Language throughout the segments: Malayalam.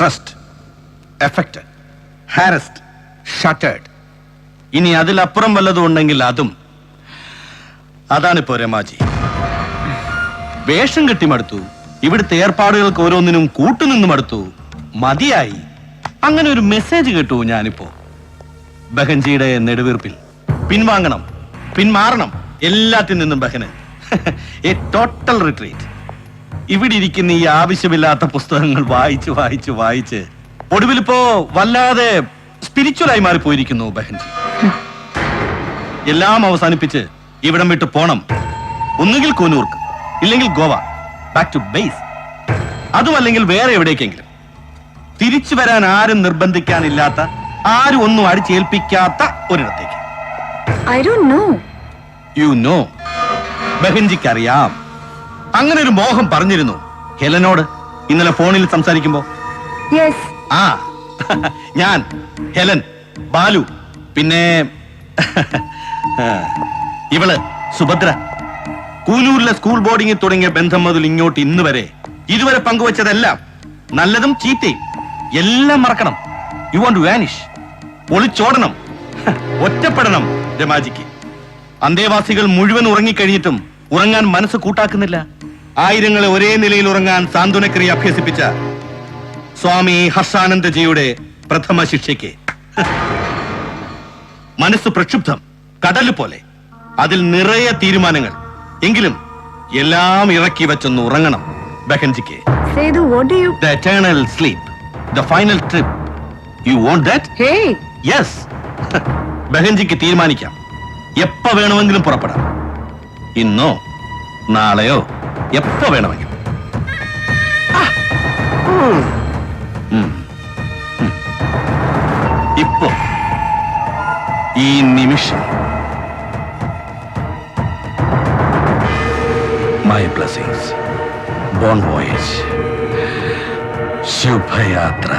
ട്രസ്റ്റ് എഫക്റ്റ് ഹാരസ്ഡ് ഷട്ടേഡ് ഇനി അതിലപ്പുറം വല്ലതും ഉണ്ടെങ്കിൽ അതും. അതാണിപ്പോ രമാജി. വേഷം കെട്ടിമടുത്തു ഇവിടുത്തെ ഏർപ്പാടുകൾക്ക് ഓരോന്നിനും കൂട്ടുനിന്നും അടുത്തു മതിയായി. അങ്ങനെ ഒരു മെസ്സേജ് കേട്ടു ഞാനിപ്പോ. ബഹൻജിയുടെ നെടുവീർപ്പിൽ. പിൻവാങ്ങണം പിന്മാറണം എല്ലാത്തിൽ നിന്നും ബഹന്. എ ടോട്ടൽ റിട്രീറ്റ് ഇവിടെ ഇരിക്കുന്ന ഈ ആവശ്യമില്ലാത്ത പുസ്തകങ്ങൾ വായിച്ച് വായിച്ച് വായിച്ച് ഒടുവിലിപ്പോ വല്ലാതെ സ്പിരിച്വലായി മാറിപ്പോയിരിക്കുന്നു ബഹൻജി. എല്ലാം അവസാനിപ്പിച്ച് ഇവിടം വിട്ട് പോണം. ഒന്നുകിൽ കൂനൂർക്ക് ഇല്ലെങ്കിൽ ഗോവ ബാക്ക് ടു ബേസ് അതുമല്ലെങ്കിൽ വേറെ എവിടേക്കെങ്കിലും. തിരിച്ചു വരാൻ ആരും നിർബന്ധിക്കാനില്ലാത്ത ആരും ഒന്നും അടിച്ചേൽപ്പിക്കാത്ത ഒരിടത്തേക്ക്. I don't know you know ബഹൻജിക്ക് അറിയാം അങ്ങനെ ഒരു മോഹം പറഞ്ഞിരുന്നു. ഹെലനോട് ഇന്നലെ ഫോണിൽ സംസാരിക്കുമ്പോ. ആ ഞാൻ ഹെലൻ ബാലു പിന്നെ ഇവൾ സുഭദ്ര. കൂലൂരിലെ സ്കൂൾ ബോർഡിങ്ങിൽ തുടങ്ങിയ ബന്ധം മുതൽ ഇങ്ങോട്ട് ഇന്ന് വരെ ഇതുവരെ പങ്കുവച്ചതെല്ലാം നല്ലതും ചീത്തയും. എല്ലാം മറക്കണം. യു വോണ്ട് വാനിഷ് ഒളിച്ചോടണം. ഒറ്റപ്പെടണം രമാജിക്ക്. അന്തേവാസികൾ മുഴുവൻ ഉറങ്ങിക്കഴിഞ്ഞിട്ടും ഉറങ്ങാൻ മനസ്സ് കൂട്ടാക്കുന്നില്ല. ആയിരങ്ങളെ ഒരേ നിലയിൽ ഉറങ്ങാൻ സാന്ത്വനക്രിയ അഭ്യസിപ്പിച്ച സ്വാമി ഹർഷാനന്ദജിയുടെ പ്രഥമ ശിക്ഷയ്ക്ക്. മനസ്സ് പ്രക്ഷുബ്ധം കടൽ പോലെ. അതിൽ നിറയെ തീരുമാനങ്ങൾ. എങ്കിലും എല്ലാം ഇറക്കി വെച്ചൊന്ന് ഉറങ്ങണം ബഹൻജിക്ക്. Eternal sleep the final trip you want that yes ബഹൻജിക്ക് തീരുമാനിക്കാം. എപ്പോ വേണമെങ്കിലും പുറപ്പെടാം. ഇന്നോ നാളെയോ. എപ്പ വേണമെങ്കിലും. ഇപ്പോ. ഈ നിമിഷം. My blessings bon voyage ശുഭയാത്ര.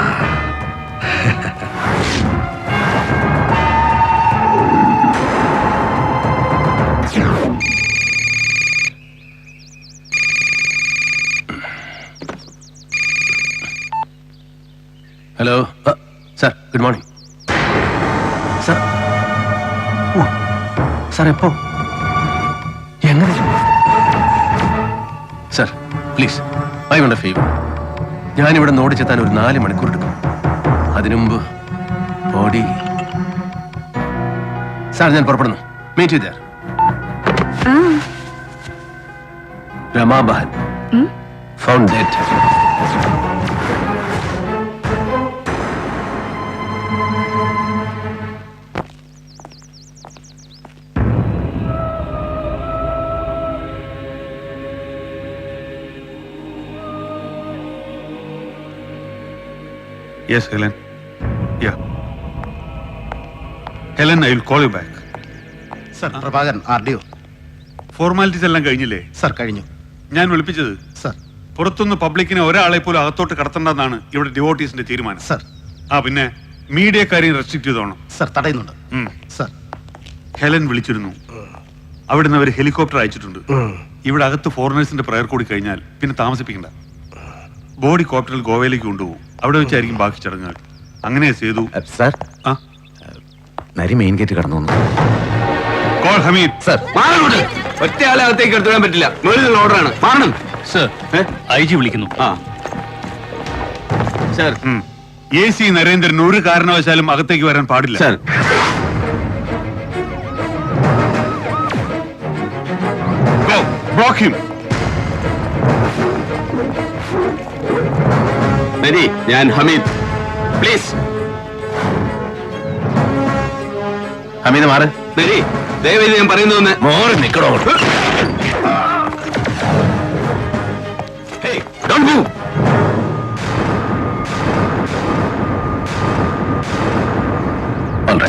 Hello sir good morning sir sir എപ്പോ? എങ്ങനെ? Sir please I want a favour ഞാനിവിടെ നോടിച്ചെത്താൻ ഒരു നാല് മണിക്കൂർ എടുക്കും. അതിനുമുമ്പ് ബോഡി സാർ ഞാൻ പുറപ്പെടുന്നു. മീറ്റ് ചെയ്താർ ആ. രമാബഹൻ ഉം? Found dead Yes, Helen. Yeah. Helen, I will call you back. Sir Prabhakaran R D O formalities എല്ലാം കഴിഞ്ഞില്ലേ? സർ കഴിഞ്ഞു. ഞാൻ വിളിപ്പിച്ചത് സർ പുറത്തുനിന്ന് പബ്ലിക്കിനെ ഒരാളെ പോലും അകത്തോട്ട് കടത്തണ്ടെന്നാണ് ഇവിടെ ഡിവോട്ടീസിന്റെ തീരുമാനം. സർ ആ പിന്നെ മീഡിയക്കാരെയും റെസ്ട്രിക്ട് ചെയ്തോണം. സർ തടയുന്നുണ്ട്. ഉം. സർ ഹെലൻ വിളിച്ചിരുന്നു. അവിടുന്ന് അവർ ഹെലികോപ്റ്റർ അയച്ചിട്ടുണ്ട്. ഇവിടെ അകത്ത് ഫോറിനേഴ്സിന്റെ പ്രയർ കൂടി കഴിഞ്ഞാൽ പിന്നെ താമസിപ്പിക്കണ്ട. ബോഡി കോപ്റ്ററിൽ ഗോവയിലേക്ക് കൊണ്ടുപോകും. അവിടെ വെച്ചായിരിക്കും ബാക്കി ചടങ്ങുകൾ. അങ്ങനെ സേതു. സാർ. ആ. നരി മെയിൻ ഗേറ്റ് കടന്നു വന്നു. കോൾ ഹമീദ്. സാർ. ഒറ്റ ആളെ അകത്തേക്ക് എടുത്തുവിടാൻ പറ്റില്ല. മേളിൽ ഓർഡറാണ് മാറണം. സർ ഐ ജി വിളിക്കുന്നു. ആ. സർ. എ സി നരേന്ദ്രൻ ഒരു കാരണവശാലും അകത്തേക്ക് വരാൻ പാടില്ല. സർ. ബ്ലോക്ക് block നരി ഞാൻ ഹമീദ് പ്ലീസ് ഹമീദ് മാറ് നരി ദയവേത് ഞാൻ പറയുന്നു മോറ് നിക്കടോ Hey, don't move. All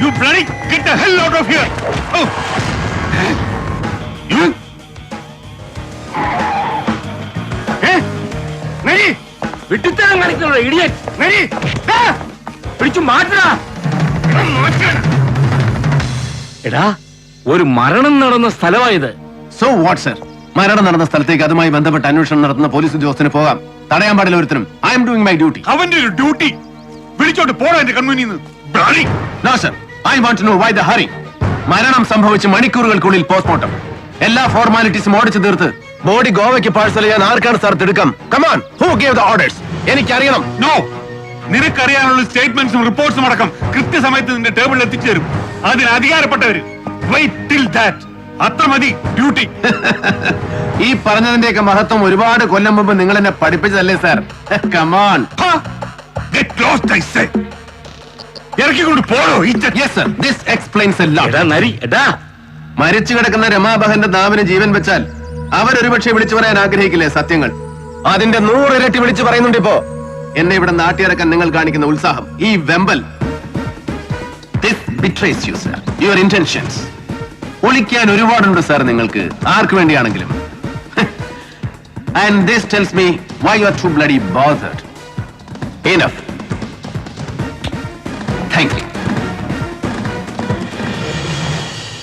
You bloody get the hell out of here! Oh. വിട്ടിത്തരം കാണിക്കണോ ഇഡിയറ്റ് നരി പിടിച്ചു മാറ്റടാ എടാ ഒരു മരണം നടന്ന സ്ഥലമായത്. സോ വാട്ട് സർ മരണം നടന്ന സ്ഥലത്തേക്ക് അതുമായി ബന്ധപ്പെട്ട് അന്വേഷണം നടത്തുന്ന പോലീസ് ഉദ്യോഗസ്ഥന് പോകാം. തടയാൻ പാടില്ല ഒരുത്തരും I am doing my duty അവന്റെ ഒരു ഡ്യൂട്ടി വിളിച്ചോട്ട് പോടാ എന്റെ കൺമുന്നിൽ നിന്ന്. No sir I want to know why the hurry മരണം സംഭവിച്ച് മണിക്കൂറുകൾക്കുള്ളിൽ പോസ്റ്റ്മോർട്ടം എല്ലാ ഫോർമാലിറ്റീസും ഓടിച്ചു തീർത്ത് ബോഡി ഗോവയ്ക്ക് പാഴ്സൽ ചെയ്യാൻ ആർക്കാണ് സാർ തിടുക്കം? Come on who gave the orders എനിക്കറിയണം. നോ നിനക്കറിയാനുള്ള സ്റ്റേറ്റ്മെന്റ്സും റിപ്പോർട്ട്സും അടക്കം കൃത്യസമയത്ത് നിന്റെ ടേബിളിൽ എത്തിച്ചു തരും. അതിന് അധികാരപ്പെട്ടവര് വെയിറ്റ് ടിൽ ദാറ്റ് അത്ര മതി ഡ്യൂട്ടി ഈ പറഞ്ഞതിന്റെയൊക്കെ മഹത്വം ഒരുപാട് കൊല്ലം മുമ്പ് നിങ്ങൾ എന്നെ പഠിപ്പിച്ചതല്ലേ sir come on get lost I say ഇറക്കിക്കൊണ്ട് sir this explains നരി എടാ. മരിച്ചു കിടക്കുന്ന രമാബഹന്റെ നാവിന് ജീവൻ വെച്ചാൽ അവരൊരുപക്ഷെ വിളിച്ചു പറയാൻ ആഗ്രഹിക്കില്ലേ സത്യങ്ങൾ? അതിന്റെ നൂറിരട്ടി വിളിച്ചു പറയുന്നുണ്ട് ഇപ്പോ. എന്നെ ഇവിടെ നാട്ടിയിറക്കാൻ നിങ്ങൾ കാണിക്കുന്ന ഉത്സാഹം ഈ വെമ്പൽ. യുവർ ഇന്റൻഷൻസ് ഒളിക്കാൻ ഒരുപാടുണ്ട് സാർ നിങ്ങൾക്ക്. ആർക്ക് വേണ്ടിയാണെങ്കിലും. And this tells me why you are too bloody bothered. Enough thank you